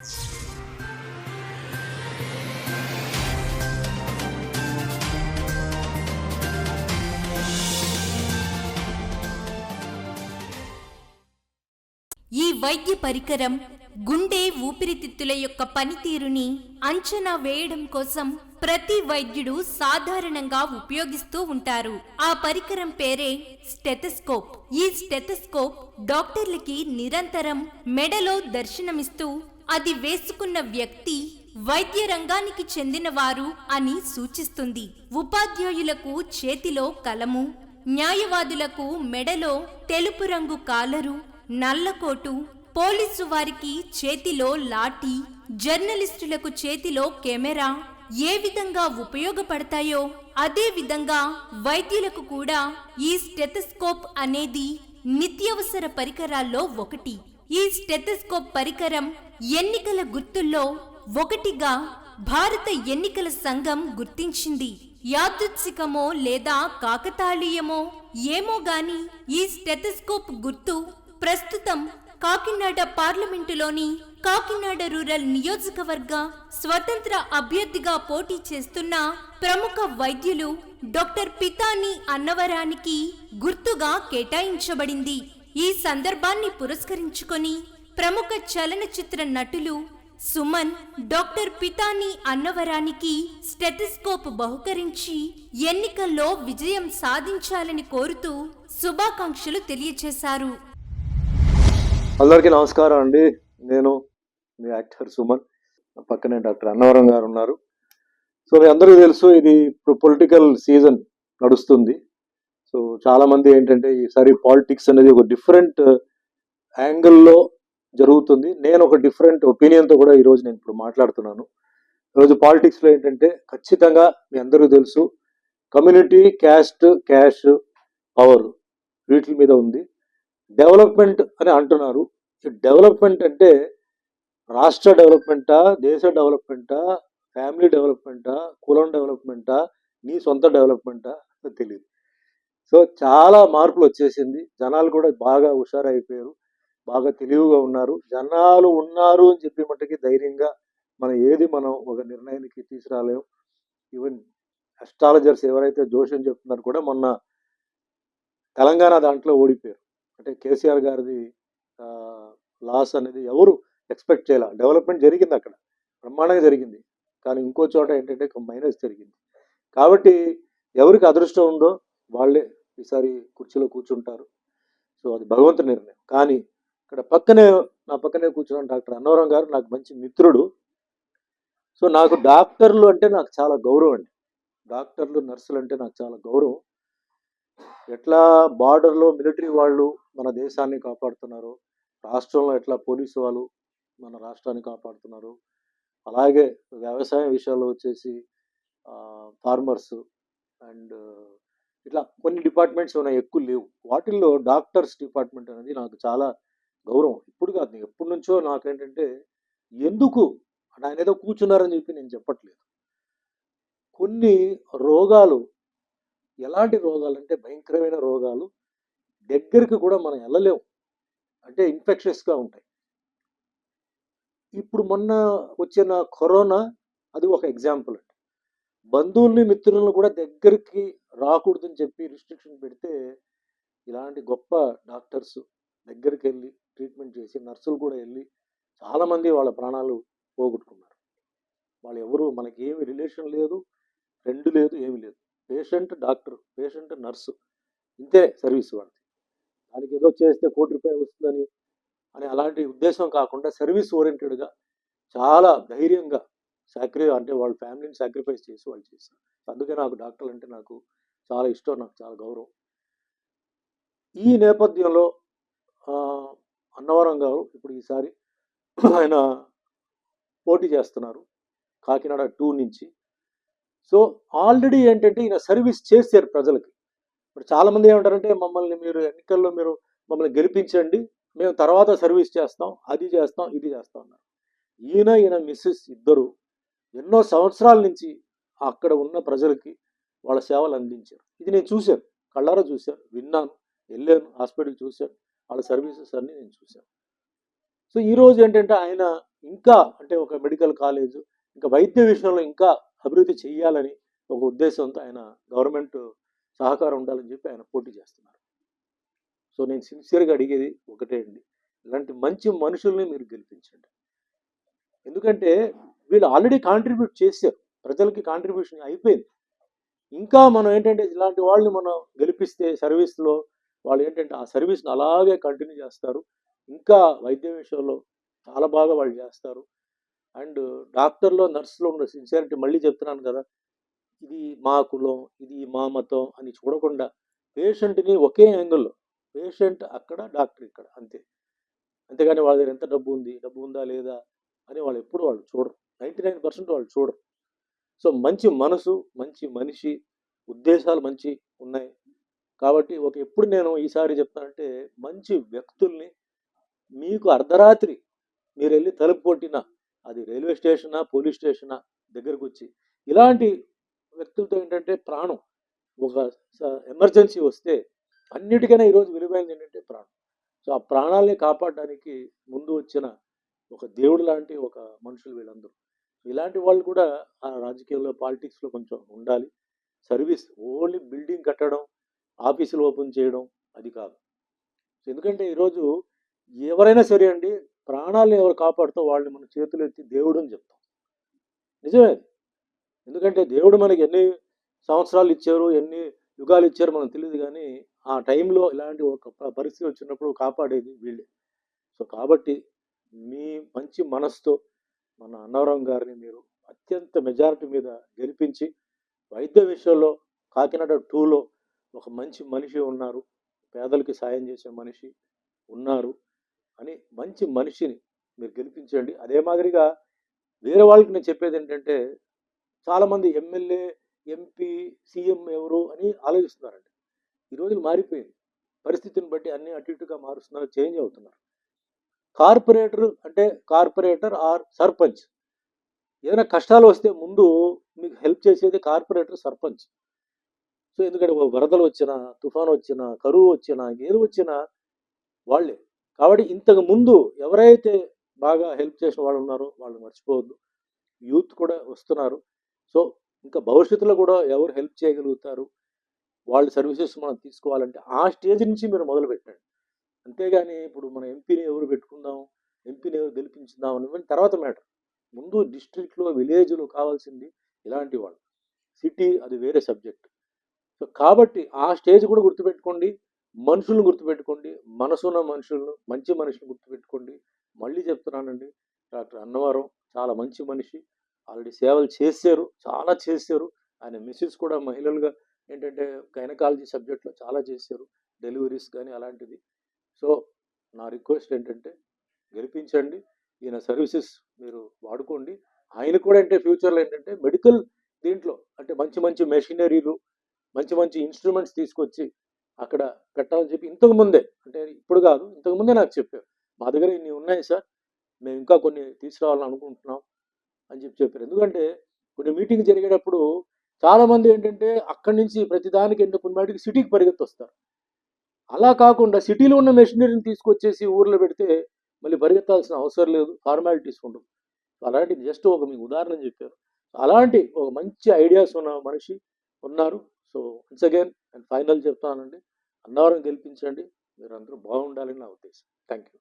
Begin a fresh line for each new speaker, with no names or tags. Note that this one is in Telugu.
ఈ వైద్య పరికరం గుండె ఊపిరితిత్తుల యొక్క పనితీరుని అంచనా వేయడం కోసం ప్రతి వైద్యుడు సాధారణంగా ఉపయోగిస్తూ ఉంటారు. ఆ పరికరం పేరే స్టెథస్కోప్. ఈ స్టెథస్కోప్ డాక్టర్లకి నిరంతరం మెడలో దర్శనమిస్తూ అది వేసుకున్న వ్యక్తి వైద్య రంగానికి చెందినవారు అని సూచిస్తుంది. ఉపాధ్యాయులకు చేతిలో కలము న్యాయవాదులకు మెడలో తెలుపు రంగు కాలరు నల్లకోటు పోలీసు వారికి చేతిలో లాఠీ జర్నలిస్టులకు చేతిలో కెమెరా ఏ విధంగా ఉపయోగపడతాయో అదే విధంగా వైద్యులకు కూడా ఈ స్టెథస్కోప్ అనేది నిత్యవసర పరికరాల్లో ఒకటి. ఈ స్టెథస్కోప్ పరికరం ఎన్నికల గుర్తుల్లో ఒకటిగా భారత ఎన్నికల సంఘం గుర్తించింది. యాదృచ్ఛికమో లేదా కాకతాళీయమో ఏమో గాని ఈ స్టెథస్కోప్ గుర్తు ప్రస్తుతం కాకినాడ పార్లమెంటులోని కాకినాడ రూరల్ నియోజకవర్గ స్వతంత్ర అభ్యర్థిగా పోటీ చేస్తున్న ప్రముఖ వైద్యులు డాక్టర్ పితాని అన్నవరానికి గుర్తుగా కేటాయించబడింది. ఈ సందర్భాన్ని పురస్కరించుకొని ప్రముఖ చలనచిత్ర నటులు సుమన్ డాక్టర్ పితాని అన్నవరానికి స్టెథిస్కోప్ బహుకరించి ఎన్నికల్లో విజయం సాధించాలని కోరుతూ శుభాకాంక్షలు తెలియచేశారు
అందరికీ నమస్కారం అండి. నేను మీ యాక్టర్ సుమన్. పక్కనే డాక్టర్ అన్నవరం గారు ఉన్నారు. సో మీ అందరికీ తెలుసు ఇది ఇప్పుడు పొలిటికల్ సీజన్ నడుస్తుంది. సో చాలా మంది ఏంటంటే ఈసారి పాలిటిక్స్ అనేది ఒక డిఫరెంట్ యాంగిల్లో uh, జరుగుతుంది. నేను ఒక డిఫరెంట్ ఒపీనియన్తో కూడా ఈరోజు నేను ఇప్పుడు మాట్లాడుతున్నాను. ఈరోజు పాలిటిక్స్లో ఏంటంటే ఖచ్చితంగా మీ అందరికీ తెలుసు కమ్యూనిటీ క్యాస్ట్ క్యాష్ పవర్ వీటి మీద ఉంది. డెవలప్మెంట్ అని అంటున్నారు. డెవలప్మెంట్ అంటే రాష్ట్ర డెవలప్మెంటా దేశ డెవలప్మెంటా ఫ్యామిలీ డెవలప్మెంటా కులం డెవలప్మెంటా నీ సొంత డెవలప్మెంటా తెలియదు. సో చాలా మార్పులు వచ్చేసింది. జనాలు కూడా బాగా హుషారైపోయారు. బాగా తెలివిగా ఉన్నారు. జనాలు ఉన్నారు అని చెప్పి మట్టుకి ధైర్యంగా మనం ఏది మనం ఒక నిర్ణయానికి తీసుకురాలేం. ఈవెన్ అస్ట్రాలజర్స్ ఎవరైతే జోషం చెప్తున్నారు కూడా మొన్న తెలంగాణ దాంట్లో ఓడిపోయారు. అంటే కేసీఆర్ గారిది లాస్ అనేది ఎవరు ఎక్స్పెక్ట్ చేయాల? డెవలప్మెంట్ జరిగింది అక్కడ. బ్రహ్మాండంగా జరిగింది. కానీ ఇంకో చోట ఏంటంటే మైనస్ జరిగింది. కాబట్టి ఎవరికి అదృష్టం ఉందో వాళ్ళే ఈసారి కుర్చీలో కూర్చుంటారు. సో అది భగవంతుని నిర్ణయం. కానీ ఇక్కడ పక్కనే నా పక్కనే కూర్చున్న డాక్టర్ అన్నవరం గారు నాకు మంచి మిత్రుడు. సో నాకు డాక్టర్లు అంటే నాకు చాలా గౌరవం అండి. డాక్టర్లు నర్సులు అంటే నాకు చాలా గౌరవం. ఎట్లా బార్డర్లో మిలిటరీ వాళ్ళు మన దేశాన్ని కాపాడుతున్నారు రాష్ట్రంలో ఎట్లా పోలీసు వాళ్ళు మన రాష్ట్రాన్ని కాపాడుతున్నారు అలాగే వ్యవసాయ విషయాల్లో వచ్చేసి ఫార్మర్స్ అండ్ ఇట్లా కొన్ని డిపార్ట్మెంట్స్ ఉన్నాయి ఎక్కువ లేవు. వాటిల్లో డాక్టర్స్ డిపార్ట్మెంట్ అనేది నాకు చాలా గౌరవం. ఇప్పుడు కాదు ఎప్పటి నుంచో నాకేంటంటే ఎందుకు ఆయన ఏదో కూర్చున్నారని చెప్పి నేను చెప్పట్లేదు. కొన్ని రోగాలు ఎలాంటి రోగాలు అంటే భయంకరమైన రోగాలు దగ్గరికి కూడా మనం వెళ్ళలేము. అంటే ఇన్ఫెక్షన్స్గా ఉంటాయి. ఇప్పుడు మొన్న వచ్చిన కరోనా అది ఒక ఎగ్జాంపుల్ అండి. బంధువుల్ని మిత్రులను కూడా దగ్గరికి రాకూడదని చెప్పి రిస్ట్రిక్షన్ పెడితే ఇలాంటి గొప్ప డాక్టర్స్ దగ్గరికి వెళ్ళి ట్రీట్మెంట్ చేసి నర్సులు కూడా వెళ్ళి చాలామంది వాళ్ళ ప్రాణాలు పోగొట్టుకున్నారు. వాళ్ళు ఎవరు మనకి ఏమి రిలేషన్ లేదు ఫ్రెండ్ లేదు ఏమి లేదు. పేషెంట్ డాక్టర్ పేషెంట్ నర్సు ఇంతే సర్వీస్ వాళ్ళది. దానికి ఏదో చేస్తే కోటి రూపాయలు వస్తుందని అని అలాంటి ఉద్దేశం కాకుండా సర్వీస్ ఓరియంటెడ్గా చాలా ధైర్యంగా సాక్రి అంటే వాళ్ళ ఫ్యామిలీని సాక్రిఫైస్ చేసి వాళ్ళు చేశారు. అందుకే నాకు డాక్టర్లు అంటే నాకు చాలా ఇష్టం నాకు చాలా గౌరవం. ఈ నేపథ్యంలో అన్నవరం గారు ఇప్పుడు ఈసారి ఆయన పోటీ చేస్తున్నారు కాకినాడ టూ నుంచి. సో ఆల్రెడీ ఏంటంటే ఈయన సర్వీస్ చేశారు ప్రజలకి. ఇప్పుడు చాలామంది ఏమంటారంటే మమ్మల్ని మీరు ఎన్నికల్లో మీరు మమ్మల్ని గెలిపించండి మేము తర్వాత సర్వీస్ చేస్తాం అది చేస్తాం ఇది చేస్తాం అన్నారు. ఈయన ఈయన మిస్సెస్ ఇద్దరు ఎన్నో సంవత్సరాల నుంచి అక్కడ ఉన్న ప్రజలకి వాళ్ళ సేవలు అందించారు. ఇది నేను చూశాను. కళ్ళారా చూశాను. విన్నాను. వెళ్ళాను. హాస్పిటల్ చూశాను. వాళ్ళ సర్వీసెస్ అన్నీ నేను చూశాను. సో ఈ రోజు ఏంటంటే ఆయన ఇంకా అంటే ఒక మెడికల్ కాలేజ్ ఇంకా వైద్య విషయంలో ఇంకా అభివృద్ధి చేయాలని ఒక ఉద్దేశంతో ఆయన గవర్నమెంట్ సహకారం ఉండాలని చెప్పి ఆయన పోటీ చేస్తున్నారు. సో నేను సిన్సియర్గా అడిగేది ఒకటే అండి. ఇలాంటి మంచి మనుషుల్ని మీరు గెలిపించండి. ఎందుకంటే వీళ్ళు ఆల్రెడీ కాంట్రిబ్యూట్ చేశారు. ప్రజలకి కాంట్రిబ్యూషన్ అయిపోయింది. ఇంకా మనం ఏంటంటే ఇలాంటి వాళ్ళని మనం గెలిపిస్తే సర్వీస్లో వాళ్ళు ఏంటంటే ఆ సర్వీస్ని అలాగే కంటిన్యూ చేస్తారు. ఇంకా వైద్య విషయంలో చాలా బాగా వాళ్ళు చేస్తారు. అండ్ డాక్టర్లో నర్సులో ఉన్న సిన్సియారిటీ మళ్ళీ చెప్తున్నాను కదా ఇది మా కులం ఇది మా మతం అని చూడకుండా పేషెంట్ని ఒకే యాంగిల్లో పేషెంట్ అక్కడ డాక్టర్ ఇక్కడ అంతే. అంతేగాని వాళ్ళ దగ్గర ఎంత డబ్బు ఉంది డబ్బు ఉందా లేదా అని వాళ్ళు ఎప్పుడు వాళ్ళు చూడరు. నైంటీ నైన్ పర్సెంట్ వాళ్ళు చూడరు. సో మంచి మనసు మంచి మనిషి ఉద్దేశాలు మంచి ఉన్నాయి. కాబట్టి ఒక ఎప్పుడు నేను ఈసారి చెప్తానంటే మంచి వ్యక్తుల్ని మీకు అర్ధరాత్రి మీరు వెళ్ళి తలుపు కొట్టినా అది రైల్వే స్టేషనా పోలీస్ స్టేషనా దగ్గరకు వచ్చి ఇలాంటి వ్యక్తులతో ఏంటంటే ప్రాణం. ఒక ఎమర్జెన్సీ వస్తే అన్నిటికైనా ఈరోజు విలువైనది ఏంటంటే ప్రాణం. సో ఆ ప్రాణాలని కాపాడడానికి ముందు వచ్చిన ఒక దేవుడు లాంటి ఒక మనుషులు వీళ్ళందరూ. ఇలాంటి వాళ్ళు కూడా ఆ రాజకీయంలో పాలిటిక్స్లో కొంచెం ఉండాలి. సర్వీస్ ఓన్లీ బిల్డింగ్ కట్టడం ఆఫీసులు ఓపెన్ చేయడం అది కాదు. ఎందుకంటే ఈరోజు ఎవరైనా సరే అండి ప్రాణాలను ఎవరు కాపాడుతో వాళ్ళని మన చేతులు ఎత్తి దేవుడు అని చెప్తాం. నిజమే ఎందుకంటే దేవుడు మనకి ఎన్ని సంవత్సరాలు ఇచ్చారు ఎన్ని యుగాలు ఇచ్చారు మనకు తెలియదు కానీ ఆ టైంలో ఇలాంటి ఒక పరిస్థితి వచ్చినప్పుడు కాపాడేది వీళ్ళే. సో కాబట్టి మీ మంచి మనసుతో మన అన్నవరం గారిని మీరు అత్యంత మెజారిటీ మీద గెలిపించి వైద్య విషయంలో కాకినాడ టూలో ఒక మంచి మనిషి ఉన్నారు. పేదలకి సాయం చేసే మనిషి ఉన్నారు అని మంచి మనిషిని మీరు గెలిపించండి. అదే మాదిరిగా వేరే వాళ్ళకి నేను చెప్పేది ఏంటంటే చాలామంది ఎమ్మెల్యే ఎంపీ సీఎం ఎవరు అని ఆలోచిస్తున్నారండి. ఈ రోజులు మారిపోయింది. పరిస్థితిని బట్టి అన్ని అటు ఇటుగా మారుస్తున్నారు చేంజ్ అవుతున్నారు. కార్పొరేటర్ అంటే కార్పొరేటర్ ఆర్ సర్పంచ్. ఏదైనా కష్టాలు వస్తే ముందు మీకు హెల్ప్ చేసేది కార్పొరేటర్ సర్పంచ్. సో ఎందుకంటే వరదలు వచ్చినా తుఫాను వచ్చినా కరువు వచ్చినా ఏది వచ్చినా వాళ్ళే. కాబట్టి ఇంతకు ముందు ఎవరైతే బాగా హెల్ప్ చేసిన వాళ్ళు ఉన్నారో వాళ్ళు మర్చిపోవద్దు. యూత్ కూడా వస్తున్నారు. సో ఇంకా భవిష్యత్తులో కూడా ఎవరు హెల్ప్ చేయగలుగుతారు వాళ్ళ సర్వీసెస్ మనం తీసుకోవాలంటే ఆ స్టేజ్ నుంచి మీరు మొదలు పెట్టండి అంతేగాని ఇప్పుడు మన ఎంపీని ఎవరు పెట్టుకుందాం ఎంపీని ఎవరు గెలిపించుదాం అని తర్వాత మ్యాటర్. ముందు డిస్ట్రిక్ట్లో విలేజ్లో కావాల్సింది ఇలాంటి వాళ్ళు. సిటీ అది వేరే సబ్జెక్ట్. సో కాబట్టి ఆ స్టేజ్ కూడా గుర్తుపెట్టుకోండి. మనుషులను గుర్తుపెట్టుకోండి. మనసున్న మనుషులను మంచి మనిషిని గుర్తుపెట్టుకోండి. మళ్ళీ చెప్తున్నానండి డాక్టర్ అన్నవరం చాలా మంచి మనిషి. ఆల్రెడీ సేవలు చేశారు చాలా చేశారు. ఆయన మిస్సెస్ కూడా మహిళలుగా ఏంటంటే గైనకాలజీ సబ్జెక్ట్లో చాలా చేశారు. డెలివరీస్ కానీ అలాంటిది. సో నా రిక్వెస్ట్ ఏంటంటే గెలిపించండి. ఈయన సర్వీసెస్ మీరు వాడుకోండి. ఆయన కూడా అంటే ఫ్యూచర్లో ఏంటంటే మెడికల్ దీంట్లో అంటే మంచి మంచి మెషినరీలు మంచి మంచి ఇన్స్ట్రుమెంట్స్ తీసుకొచ్చి అక్కడ పెట్టాలని చెప్పి ఇంతకు ముందే అంటే ఇప్పుడు కాదు ఇంతకు ముందే నాకు చెప్పారు. మా దగ్గర ఇన్ని ఉన్నాయి సార్ మేము ఇంకా కొన్ని తీసుకురావాలని అనుకుంటున్నాం అని చెప్పి చెప్పారు. ఎందుకంటే కొన్ని మీటింగ్ జరిగేటప్పుడు చాలామంది ఏంటంటే అక్కడి నుంచి ప్రతిదానికి ఏంటంటే కొన్ని వాటికి సిటీకి పరిగెత్తి వస్తారు అలా కాకుండా సిటీలో ఉన్న మెషినరీని తీసుకొచ్చేసి ఊర్లో పెడితే మళ్ళీ పరిగెత్తాల్సిన అవసరం లేదు ఫార్మాలిటీస్ ఉండవు. అలాంటి జస్ట్ ఒక మీకు ఉదాహరణ చెప్పారు అలాంటి ఒక మంచి ఐడియాస్ ఉన్న మనిషి ఉన్నారు. So once again and final చెప్తానండి. అన్నవరం గెలిపించండి. మీరు అందరూ బాగుండాలని నా ఉద్దేశం. Thank you